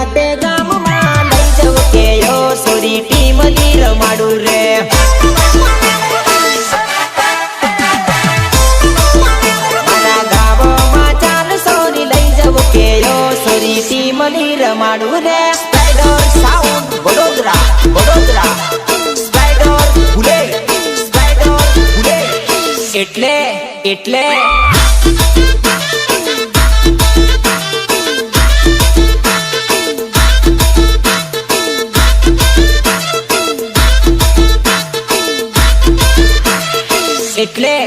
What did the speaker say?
મારા ગામમાં લઈ જવ કે યો સોરી ટીમની રમાડું રે. મારા ગામમાં ચાલ સોરી લઈ જવ કે યો સોરી ટીમની રમાડું રે. Spider sound, Vadodara Vadodara. Spider bullet spider bullet એટલે એટલે. એટલે